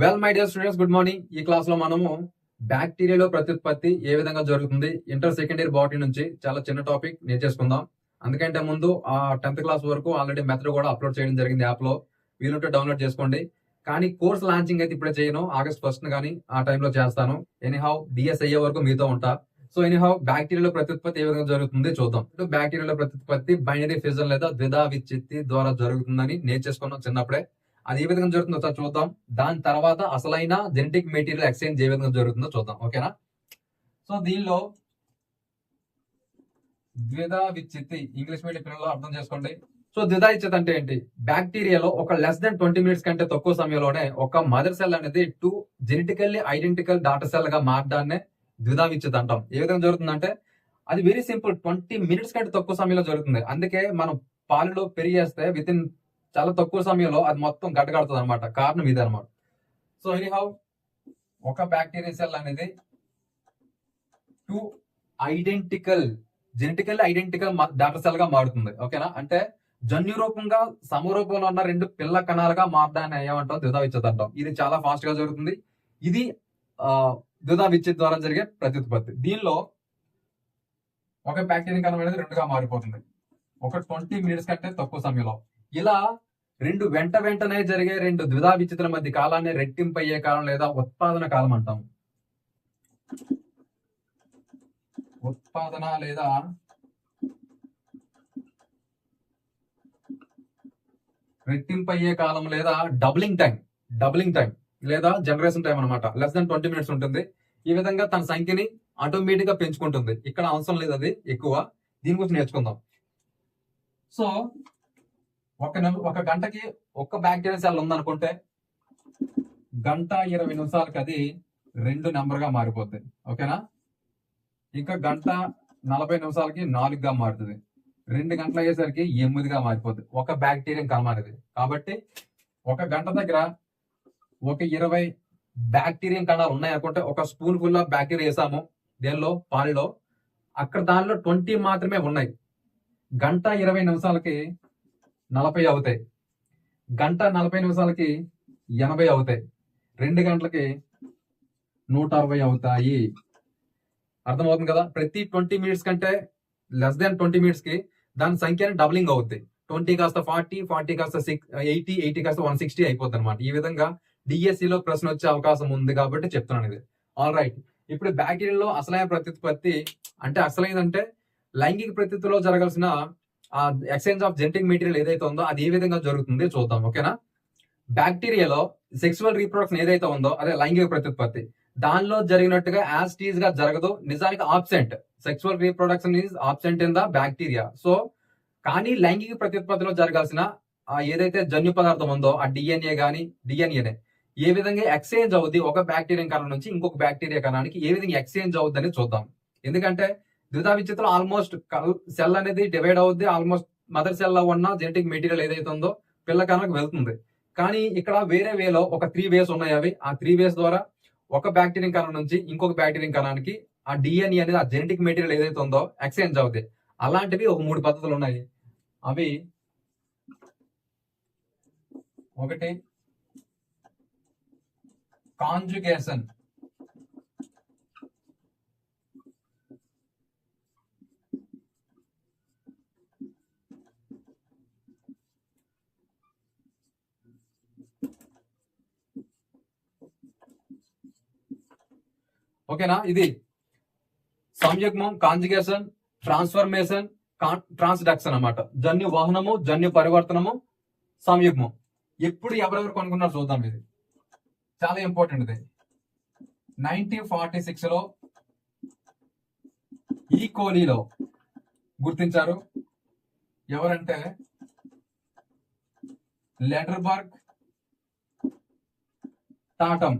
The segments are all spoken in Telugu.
Well my dear students good morning ఈ క్లాస్లో మనము బ్యాక్టీరియాలో ప్రత్యుత్పత్తి ఏ విధంగా జరుగుతుంది? ఇంటర్ సెకండ్ ఇయర్ బాటనీ నుంచి చాలా చిన్న టాపిక్ నేర్చేసుకుందాం అందుకంటే ముందు ఆ టెన్త్ క్లాస్ వరకు ఆల్రెడీ మెథడ్ కూడా అప్లోడ్ చేయడం జరిగింది యాప్లో. వీలుంటే డౌన్లోడ్ చేసుకోండి. కానీ కోర్స్ లాంచింగ్ అయితే ఇప్పుడే చేయను. ఆగస్ట్ ఫస్ట్ కానీ ఆ టైంలో చేస్తాను. ఎనీహౌ డిఎస్ అయ్యే వరకు మీతో ఉంటా. సో ఎనీహౌ బ్యాక్టీరియాలో ప్రత్యుత్పత్తి ఏ విధంగా జరుగుతుంది చూద్దాం. బ్యాక్టీరియాలో ప్రత్యుత్పత్తి బైనరీ ఫిజన్ లేదా ద్విధా విచ్చిత్తి ద్వారా జరుగుతుందని నేర్చేసుకున్నాం చిన్నప్పుడే. అది ఏ విధంగా జరుగుతుందో ఒకసారి చూద్దాం. దాని తర్వాత అసలైన జెనెటిక్ మెటీరియల్ ఎక్స్చేంజ్ ఏ విధంగా జరుగుతుందో చూద్దాం. ఓకేనా? సో దీనిలో ద్విధా విచ్చిత్తి ఇంగ్లీష్ మీడియం పిల్లలు అర్థం చేసుకోండి. సో ద్విధా విచ్చిత్తి అంటే ఏంటి? బ్యాక్టీరియాలో ఒక లెస్ దెన్ ట్వంటీ మినిట్స్ కంటే తక్కువ సమయంలోనే ఒక మదర్ సెల్ అనేది టూ జెనెటికల్లీ ఐడెంటికల్ డాటర్ సెల్గా మారడాన్ని ద్విధా విచ్చిత్తి అంటాం. ఏ విధంగా జరుగుతుందంటే అది వెరీ సింపుల్ ట్వంటీ మినిట్స్ కంటే తక్కువ సమయంలో జరుగుతుంది. అందుకే మనం పాలలో పెరిగేస్తే విత్ ఇన్ చాలా తక్కువ సమయంలో అది మొత్తం గట్టగడుతుంది అనమాట కారణం ఇది అనమాట సో ఎనీహౌ ఒక బ్యాక్టీరియా సెల్ అనేది two identical genetical identical daughter సెల్గా మారుతుంది. ఓకేనా అంటే జన్యు రూపంగా సమరూపంలో ఉన్న రెండు పిల్ల కణాలుగా మారడాన్ని ఏమంటాం? ద్విధా విచ్ఛేదం అంటాం ఇది చాలా ఫాస్ట్గా జరుగుతుంది. ఇది ద్విధా విచ్ఛేద్ ద్వారా జరిగే ప్రత్యుత్పత్తి. దీనిలో ఒక బ్యాక్టీరియా కణం అనేది రెండుగా మారిపోతుంది. ఒక ట్వంటీ మినిట్స్ కంటే తక్కువ సమయంలో. ఇలా రెండు వెంట వెంటనే జరిగే రెండు ద్విధా విచిత్ర మధ్య కాలాన్ని రెట్టింపు అయ్యే కాలం లేదా ఉత్పాదన కాలం అంటాం. ఉత్పాదన లేదా రెట్టింపు అయ్యే కాలం లేదా డబ్లింగ్ టైం డబ్లింగ్ టైం లేదా జనరేషన్ టైం అన్నమాట. లెస్ దెన్ ట్వంటీ మినిట్స్ ఉంటుంది. ఈ విధంగా తన సంఖ్యని ఆటోమేటిక్గా పెంచుకుంటుంది. ఇక్కడ అవసరం లేదు అది ఎక్కువ. దీని గురించి నేర్చుకుందాం. సో ఒక ఒక గంటకి ఒక్క బ్యాక్టీరియా సెల్ ఉందనుకుంటే గంట ఇరవై నిమిషాలకి అది రెండు నెంబర్గా మారిపోద్ది. ఓకేనా? ఇంకా గంట నలభై నిమిషాలకి నాలుగుగా మారుతుంది. రెండు గంటలు అయ్యేసరికి ఎనిమిదిగా మారిపోద్ది. ఒక బ్యాక్టీరియా కనమానేది కాబట్టి ఒక గంట దగ్గర ఒక ఇరవై బ్యాక్టీరియా కణాలు ఉన్నాయి అనుకుంటే ఒక స్పూన్ ఫుల్ ఆఫ్ బ్యాక్టీరియా వేసాము. దేనిలో? పాలలో. అక్కడ దానిలో ట్వంటీ మాత్రమే ఉన్నాయి. గంట ఇరవై నిమిషాలకి నలభై అవుతాయి. గంట నలభై నిమిషాలకి ఎనభై అవుతాయి. రెండు గంటలకి నూట అరవై అవుతాయి. అర్థమవుతుంది కదా? ప్రతి ట్వంటీ మినిట్స్ కంటే లెస్ దాన్ ట్వంటీ మినిట్స్కి దాని సంఖ్యని డబులింగ్ అవుతాయి. ట్వంటీ కాస్త ఫార్టీ ఫార్టీ కాస్త సిక్స్ ఎయిటీ ఎయిటీ కాస్త వన్ సిక్స్టీ అయిపోతుంది అనమాట ఈ విధంగా డిఎస్సిలో ప్రశ్న వచ్చే అవకాశం ఉంది కాబట్టి చెప్తున్నాను ఇది. ఆల్ రైట్ ఇప్పుడు బ్యాక్టీరియాలో అసలైన ప్రత్యుత్పత్తి అంటే అసలైందంటే లైంగిక ప్రత్యుత్తిలో జరగాల్సిన ఆ ఎక్స్చేంజ్ ఆఫ్ జెనెటిక్ మెటీరియల్ ఏదైతే ఉందో అది ఏ విధంగా జరుగుతుంది చూద్దాం ఓకేనా? బ్యాక్టీరియాలో సెక్సువల్ రీప్రొడక్షన్ ఏదైతే ఉందో అదే లైంగిక ప్రత్యుత్పత్తి దానిలో జరిగినట్టుగా యాజ్గా జరగదు. నిజానికి absent sexual reproduction is absent in the bacteria so కానీ లైంగిక ప్రత్యుత్పత్తిలో జరగాల్సిన ఏదైతే జన్యు పదార్థం ఉందో ఆ డిఎన్ఏ కానీ డిఎన్ఏనే ఏ విధంగా ఎక్స్చేంజ్ అవుద్ది ఒక బ్యాక్టీరియా కణం నుంచి ఇంకొక బ్యాక్టీరియా కణానికి ఏ విధంగా ఎక్స్చేంజ్ అవుద్ది అనేది చూద్దాం. ఎందుకంటే ద్విధా విచిత్రం ఆల్మోస్ట్ సెల్ అనేది డివైడ్ అవుద్ది ఆల్మోస్ట్ మదర్ సెల్లో ఉన్న జెనెటిక్ మెటీరియల్ ఏదైతే ఉందో పిల్ల కణకు వెళ్తుంది. కానీ ఇక్కడ వేరే వేలో ఒక త్రీ వేస్ ఉన్నాయి అవి. ఆ త్రీ వేస్ ద్వారా ఒక బ్యాక్టీరియా కణం నుంచి ఇంకొక బ్యాక్టీరియా కణానికి ఆ డిఎన్ఏ అనేది ఆ జెనెటిక్ మెటీరియల్ ఏదైతే ఉందో ఎక్స్చేంజ్ అవుద్ది. అలాంటివి ఒక మూడు పద్ధతులు ఉన్నాయి. అవి ఒకటి కాంజుగేషన్ ఓకేనా? ఇది సంయుగ్మం కాంజుగేషన్ ట్రాన్స్ఫర్మేషన్ ట్రాన్స్డక్షన్ అన్నమాట. జన్యు వాహనము జన్యు పరివర్తనము సంయుగ్మం. ఎప్పుడు ఎవరెవరు కొనుక్కున్నారు చూద్దాం ఇది. చాలా ఇంపార్టెంట్ ఇది. నైన్టీన్ ఫార్టీ సిక్స్లో ఈ కోలీలో గుర్తించారు. ఎవరంటే లెటర్బర్గ్ టాటమ్.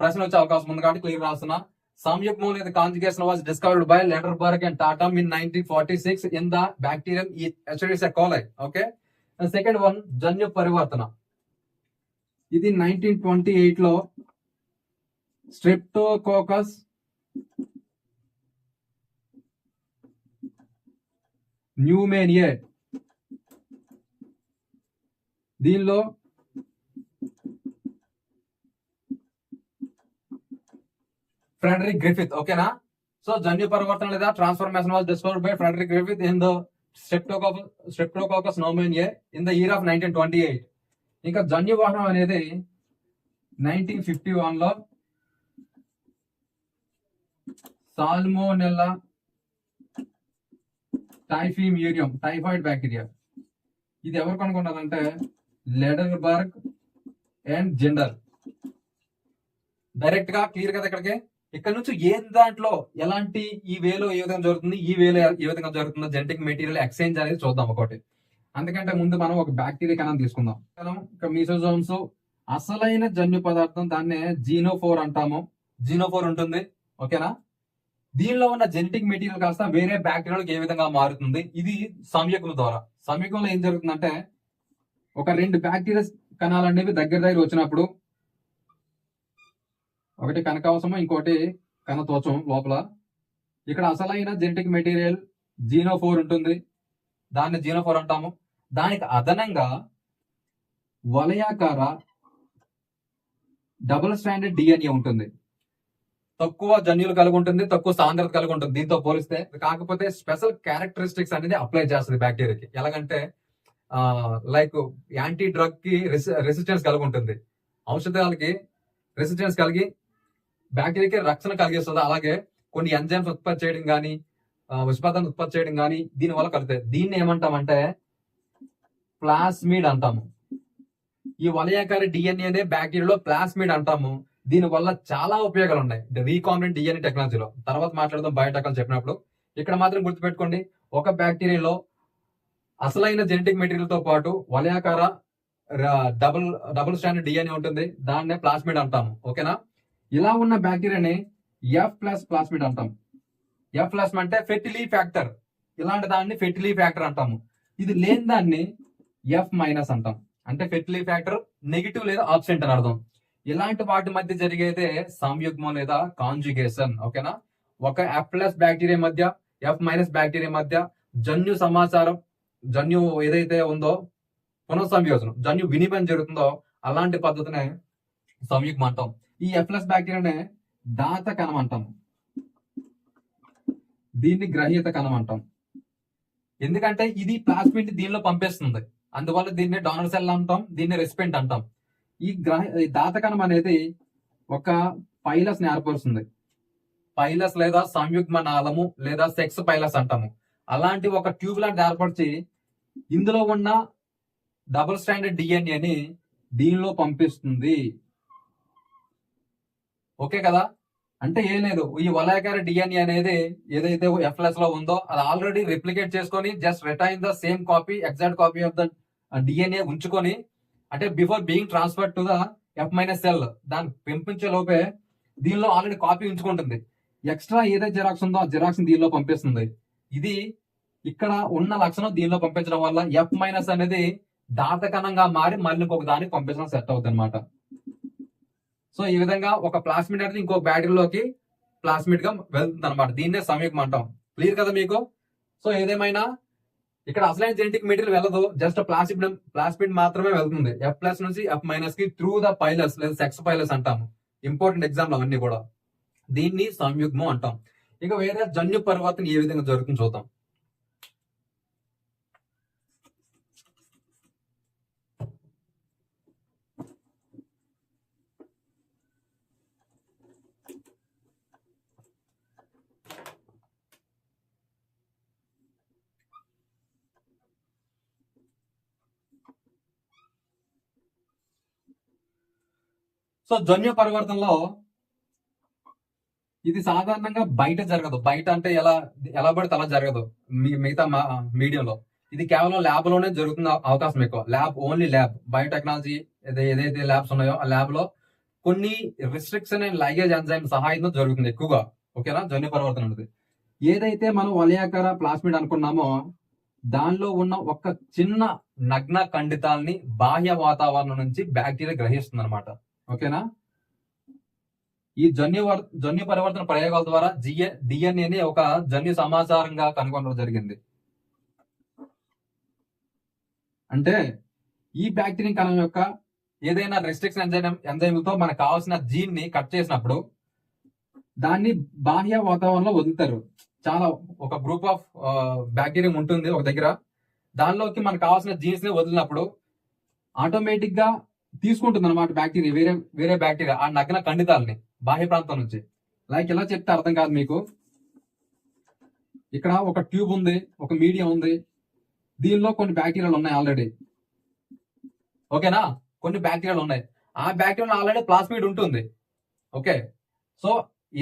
ప్రశ్న వచ్చే అవకాశం ఉంది కాబట్టి క్లియర్ రాస్తున్నా. సంయుగ్మం లేదా conjugation was discovered by Lederberg and Tatum in nineteen forty six in the bacterium E coli okay second one జన్యు పరివర్తన. ఇది నైన్టీన్ ట్వంటీ ఎయిట్లో స్ట్రిప్టోకోకస్ న్యూమేనియే దీనిలో ఫ్రెడరిక్ గ్రిఫిత్ ఓకేనా? సో జన్యు పరివర్తన లేదా transformation was discovered by Frederick Griffith in the Streptococcus pneumoniae in the year of nineteen twenty eight ఇంకా జన్యువాహనం అనేది నైన్టీన్ ఫిఫ్టీ వన్లో సాల్మోనెల్లా టైఫీమ్యూరియం టైఫాయిడ్ బ్యాక్టీరియా ఇది ఎవరు కనుక్కున్నారంటే లెడర్బర్గ్ అండ్ జెండర్ డైరెక్ట్గా క్లియర్ కదా ఇక్కడికి? ఇక్కడ నుంచి ఏ దాంట్లో ఎలాంటి ఈ వేలో ఏ విధంగా జరుగుతుంది ఈ వేలో ఏ విధంగా జరుగుతుందో జెనెటిక్ మెటీరియల్ ఎక్స్చేంజ్ అనేది చూద్దాం ఒకటి. అందుకంటే ముందు మనం ఒక బ్యాక్టీరియా కణం తీసుకుందాం. మనం మీసోజోమ్స్ అసలైన జన్యు పదార్థం దాన్నే జీనోఫోర్ అంటాము. జీనోఫోర్ ఉంటుంది ఓకేనా దీనిలో ఉన్న జెనెటిక్ మెటీరియల్ కాస్త వేరే బ్యాక్టీరియాలకు ఏ విధంగా మారుతుంది? ఇది సంయుగం ద్వారా. సంయుగంలో ఏం జరుగుతుందంటే ఒక రెండు బ్యాక్టీరియా కణాలు అనేవి దగ్గర దగ్గర వచ్చినప్పుడు ఒకటి కనకవసము ఇంకోటి కనతోచం లోపల. ఇక్కడ అసలైన జెనెటిక్ మెటీరియల్ జీనోఫోర్ ఉంటుంది. దాన్ని జీనోఫోర్ అంటాము. దానికి అదనంగా వలయాకార డబుల్ స్టాండర్డ్ డిఎన్ఏ ఉంటుంది. తక్కువ జన్యులు కలిగి ఉంటుంది తక్కువ సాంద్రత కలిగి ఉంటుంది దీంతో పోలిస్తే. కాకపోతే స్పెషల్ క్యారెక్టరిస్టిక్స్ అనేది అప్లై చేస్తుంది బ్యాక్టీరియాకి. ఎలాగంటే లైక్ యాంటీ డ్రగ్కి రెసిస్టెన్స్ కలిగి ఉంటుంది. ఔషధాలకి రెసిస్టెన్స్ కలిగి బ్యాక్టీరియాకి రక్షణ కలిగిస్తుంది? అలాగే కొన్ని ఎంజైమ్స్ ఉత్పత్తి చేయడం కానీ విషపదాన్ని ఉత్పత్తి చేయడం కానీ దీని వల్ల కలుగుతాయి. దీన్ని ఏమంటామంటే ప్లాస్మిడ్ అంటాము. ఈ వలయాకార డిఎన్ఏనే బ్యాక్టీరియాలో ప్లాస్మిడ్ అంటాము. దీని వల్ల చాలా ఉపయోగాలు ఉన్నాయి రీకాంబినెంట్ డిఎన్ఏ టెక్నాలజీలో. తర్వాత మాట్లాడదాం బయోటెక్నాలజీ చెప్పినప్పుడు. ఇక్కడ మాత్రం గుర్తుపెట్టుకోండి ఒక బ్యాక్టీరియాలో అసలైన జెనెటిక్ మెటీరియల్తో పాటు వలయాకార డబుల్ డబుల్ స్టాండర్డ్ డిఎన్ఏ ఉంటుంది. దాన్నే ప్లాస్మిడ్ అంటాము. ఓకేనా? ఇలా ఉన్న బ్యాక్టీరియాని ఎఫ్ ప్లస్ ప్లాస్మిడ్ అంటాం. ఎఫ్ ప్లస్ అంటే ఫెర్టిలీ ఫ్యాక్టర్. ఇలాంటి దాన్ని ఫెర్టిలీ ఫ్యాక్టర్ అంటాము. ఇది లేని దాన్ని ఎఫ్ మైనస్ అంటాం. అంటే ఫెర్టిలీ ఫ్యాక్టర్ నెగిటివ్ లేదా ఆబ్సెంట్ అని అర్థం. ఇలాంటి వాటి మధ్య జరిగేదే సంయుగ్మం లేదా కాంజుగేషన్ ఓకేనా ఒక ఎఫ్ ప్లస్ బ్యాక్టీరియా మధ్య ఎఫ్ మైనస్ బ్యాక్టీరియా మధ్య జన్యు సమాచారం జన్యు ఏదైతే ఉందో పునఃసంయోజనం జన్యు వినిమయం జరుగుతుందో అలాంటి పద్ధతినే సంయుగ్మం అంటాం. ఈ ఎఫ్లస్ బ్యాక్టీరియానే దాత కణం అంటాం దీన్ని గ్రహీత కణం అంటాం. ఎందుకంటే ఇది ప్లాస్మిడ్ దీనిలో పంపేస్తుంది. అందువల్ల దీన్ని డోనర్ సెల్ అంటాం దీన్ని రెసిపెంట్ అంటాం. ఈ గ్రహ ఈ దాత కణం అనేది ఒక పైలస్ని ఏర్పరుస్తుంది. పైలస్ లేదా సంయుగ్మ నాళము లేదా సెక్స్ పైలస్ అంటాము. అలాంటి ఒక ట్యూబ్ లాంటి ఏర్పరిచి ఇందులో ఉన్న డబుల్ స్టాండర్డ్ డిఎన్ఏని దీనిలో పంపిస్తుంది. ఓకే కదా? అంటే ఏం లేదు. ఈ వలయాకార డిఎన్ఏ అనేది ఏదైతే ఎఫ్ఎస్లో ఉందో అది ఆల్రెడీ రిప్లికేట్ చేసుకొని just retain the same copy exact copy of the DNA ఉంచుకొని అంటే before being transfer to the F minus cell దాన్ని పెంపించే లోపే దీనిలో ఆల్రెడీ కాపీ ఉంచుకుంటుంది. ఎక్స్ట్రా ఏదైతే జిరాక్స్ ఉందో ఆ జిరాక్స్ దీనిలో పంపిస్తుంది. ఇది ఇక్కడ ఉన్న లక్షణం దీనిలో పంపించడం వల్ల ఎఫ్ మైనస్ అనేది దాతకనంగా మారి మళ్ళీ ఇంకొక దానికి పంపించడం సెట్ అవుతుంది అనమాట సో ఈ విధంగా ఒక ప్లాస్మిడ్ అనేది ఇంకో బ్యాటరీలోకి ప్లాస్మిడ్గా వెళ్తుంది అనమాట దీన్నే సంయుగ్మం అంటాం. క్లియర్ కదా మీకు? సో ఏదేమైనా ఇక్కడ అసలైన జెనెటిక్ మెటీరియల్ వెళ్ళదు. జస్ట్ ప్లాస్మిడ్ ప్లాస్మిడ్ మాత్రమే వెళ్తుంది. ఎఫ్ ప్లస్ నుంచి ఎఫ్ మైనస్కి త్రూ ద పైలస్ లేదా సెక్స్ పైలస్ అంటాము. ఇంపార్టెంట్ ఎగ్జామ్ అవన్నీ కూడా. దీన్ని సంయుగ్మం అంటాం. ఇక వేరే జన్యు పరివర్తన ఏ విధంగా జరుగుతుంది చూద్దాం. సో జన్యు పరివర్తనలో ఇది సాధారణంగా బయట జరగదు. బయట అంటే ఎలా ఎలా పడితే అలా జరగదు. మీ- మిగతా మీడియంలో. ఇది కేవలం ల్యాబ్లోనే జరుగుతున్న అవకాశం ఎక్కువ. Lab only lab. బయోటెక్నాలజీ ఏదైతే ల్యాబ్స్ ఉన్నాయో ఆ ల్యాబ్లో కొన్ని రిస్ట్రిక్షన్ అండ్ లైగేజ్ ఎంజైమ్ సహాయంతో జరుగుతుంది ఎక్కువగా. ఓకేనా? జన్యు పరివర్తన అనేది. ఏదైతే మనం వలయాకార ప్లాస్మిడ్ అనుకున్నామో దానిలో ఉన్న ఒక చిన్న నగ్న ఖండితాల్ని బాహ్య వాతావరణం నుంచి బ్యాక్టీరియా గ్రహిస్తుంది అనమాట ఓకేనా? ఈ జన్యు జన్యు పరివర్తన ప్రయోగాల ద్వారా జిఎ డిఎన్ఏని ఒక జన్యు సమాచారంగా కనుగొనడం జరిగింది. అంటే ఈ బ్యాక్టీరియా కణం యొక్క ఏదైనా రెస్ట్రిక్షన్ ఎంజైమ్ ఎంజైమ్లతో మనకు కావాల్సిన జీన్ని కట్ చేసినప్పుడు దాన్ని బాహ్య వాతావరణంలో వదులుతారు. చాలా ఒక గ్రూప్ ఆఫ్ బ్యాక్టీరియం ఉంటుంది ఒక దగ్గర. దానిలోకి మనకు కావాల్సిన జీన్స్ని వదిలినప్పుడు ఆటోమేటిక్గా తీసుకుంటుంది అనమాట బ్యాక్టీరియా వేరే వేరే బ్యాక్టీరియా ఆ నగ్న ఖండితాలని బాహ్య ప్రాంతం నుంచి. లైక్ ఎలా చెప్తే అర్థం కాదు మీకు. ఇక్కడ ఒక ట్యూబ్ ఉంది ఒక మీడియం ఉంది. దీనిలో కొన్ని బ్యాక్టీరియాలు ఉన్నాయి ఆల్రెడీ ఓకేనా కొన్ని బ్యాక్టీరియాలు ఉన్నాయి. ఆ బ్యాక్టీరియా ఆల్రెడీ ప్లాస్మిడ్ ఉంటుంది. ఓకే సో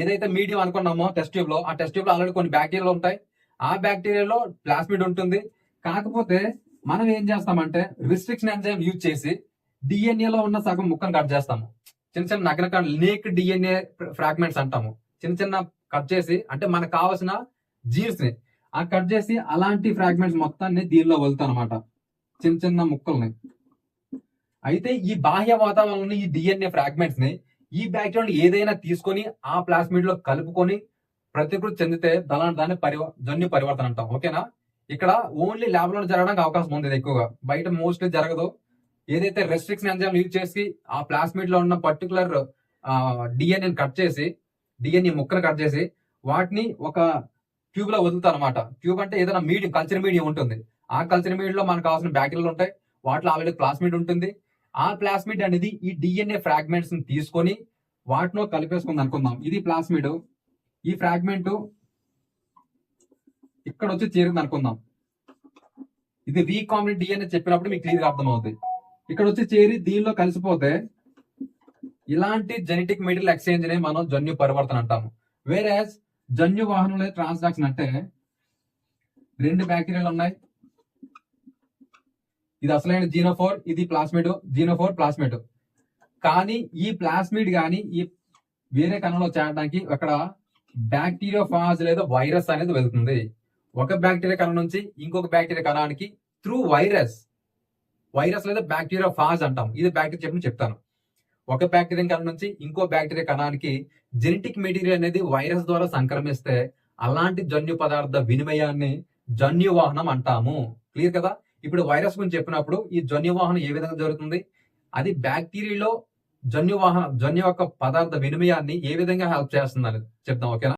ఏదైతే మీడియం అనుకున్నామో టెస్ట్ ట్యూబ్లో ఆ టెస్ట్ ట్యూబ్లో ఆల్రెడీ కొన్ని బ్యాక్టీరియాలు ఉంటాయి. ఆ బ్యాక్టీరియాలో ప్లాస్మిడ్ ఉంటుంది. కాకపోతే మనం ఏం చేస్తామంటే రిస్ట్రిక్షన్ ఎంజైమ్ యూజ్ చేసి డిఎన్ఏలో లో ఉన్న సగం ముక్కను కట్ చేస్తాము. చిన్న చిన్న నగ్న లీక్ డిఎన్ఏ ఫ్రాగ్మెంట్స్ అంటాము. చిన్న చిన్న కట్ చేసి అంటే మనకు కావాల్సిన జీన్స్ని ఆ కట్ చేసి అలాంటి ఫ్రాగ్మెంట్స్ మొత్తాన్ని దీనిలో వదులుతాం అనమాట చిన్న చిన్న ముక్కల్ని. అయితే ఈ బాహ్య వాతావరణంలో ఈ డిఎన్ఏ ఫ్రాగ్మెంట్స్ని ఈ బ్యాక్టీరియా ఏదైనా తీసుకొని ఆ ప్లాస్మిడ్లో కలుపుకొని ప్రతికృతి చెందితే దాని దాన్ని పరివ జన్యు పరివర్తన అంటాం. ఓకేనా? ఇక్కడ ఓన్లీ ల్యాబ్లో జరగడానికి అవకాశం ఉంది ఎక్కువగా. బయట మోస్ట్లీ జరగదు. ఏదైతే రెస్ట్రిక్షన్ ఎంజైమ్ యూజ్ చేసి ఆ ప్లాస్మిడ్లో ఉన్న పర్టికులర్ డిఎన్ఏ కట్ చేసి డిఎన్ఏ ముక్కను కట్ చేసి వాటిని ఒక ట్యూబ్లో వదులుతారు అనమాట ట్యూబ్ అంటే ఏదైనా మీడియం కల్చర్ మీడియం ఉంటుంది. ఆ కల్చర్ మీడియం లో మనకు కావాల్సిన బ్యాక్టీరియాలు ఉంటాయి. వాటిలో ఆల్రెడీ ప్లాస్మిడ్ ఉంటుంది. ఆ ప్లాస్మిడ్ అనేది ఈ డిఎన్ఏ ఫ్రాగ్మెంట్స్ని తీసుకొని వాటిలో కలిపేసుకుంది అనుకుందాం. ఇది ప్లాస్మిడ్ ఈ ఫ్రాగ్మెంట్ ఇక్కడ వచ్చి చేరింది అనుకుందాం. ఇది రీకాంబినెంట్ డిఎన్ఏ చెప్పినప్పుడు మీకు క్లియర్ అర్థమవుతుంది ఇక్కడ వచ్చి చేరి దీనిలో కలిసిపోతే ఇలాంటి జెనెటిక్ మెటీరియల్ ఎక్స్చేంజ్ని మనం జన్యు పరివర్తన అంటాము. వేరే జన్యు వాహనంలో ట్రాన్సాక్షన్ అంటే రెండు బ్యాక్టీరియాలు ఉన్నాయి. ఇది అసలైన జీనోఫోర్ ఇది ప్లాస్మిడ్ జీనోఫోర్ ప్లాస్మిడ్ కానీ ఈ ప్లాస్మిడ్ కానీ ఈ వేరే కణంలో చేరడానికి అక్కడ బ్యాక్టీరియా ఫాజ్ లేదా వైరస్ అనేది వెళ్తుంది. ఒక బ్యాక్టీరియా కణం నుంచి ఇంకొక బ్యాక్టీరియా కణానికి త్రూ వైరస్ వైరస్ లేదా బ్యాక్టీరియా ఫాజ్ అంటాం. ఇది బ్యాక్టీరియా చెప్పి చెప్తాను. ఒక బ్యాక్టీరియా కణం నుంచి ఇంకో బ్యాక్టీరియా కణానికి జెనెటిక్ మెటీరియల్ అనేది వైరస్ ద్వారా సంక్రమిస్తే అలాంటి జన్యు పదార్థ వినిమయాన్ని జన్యువాహనం అంటాము. క్లియర్ కదా? ఇప్పుడు వైరస్ గురించి చెప్పినప్పుడు ఈ జన్యువాహనం ఏ విధంగా జరుగుతుంది? అది బ్యాక్టీరియాలో జన్యువాహన జన్యు యొక్క పదార్థ వినిమయాన్ని ఏ విధంగా హెల్ప్ చేస్తుంది అనేది చెప్తాం ఓకేనా?